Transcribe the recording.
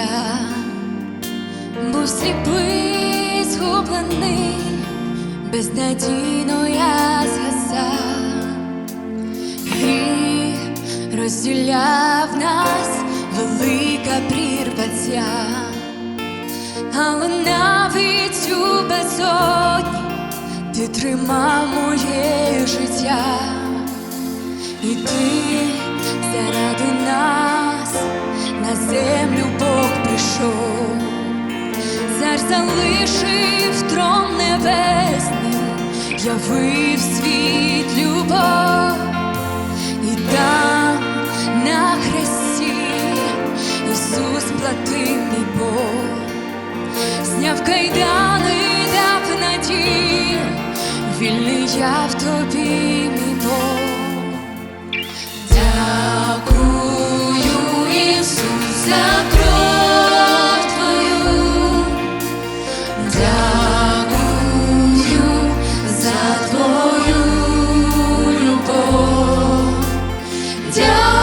я був сліпий, згублений, безнадійно я згасав Гріх розділяв нас велика прірваця, але навіть у безодні ти тримав моє життя і ти. Залишив трон небесний, явив світ любов, і там на хресті Ісус платив мій Бог зняв кайдани, дав надію, вільний я в тобі. 就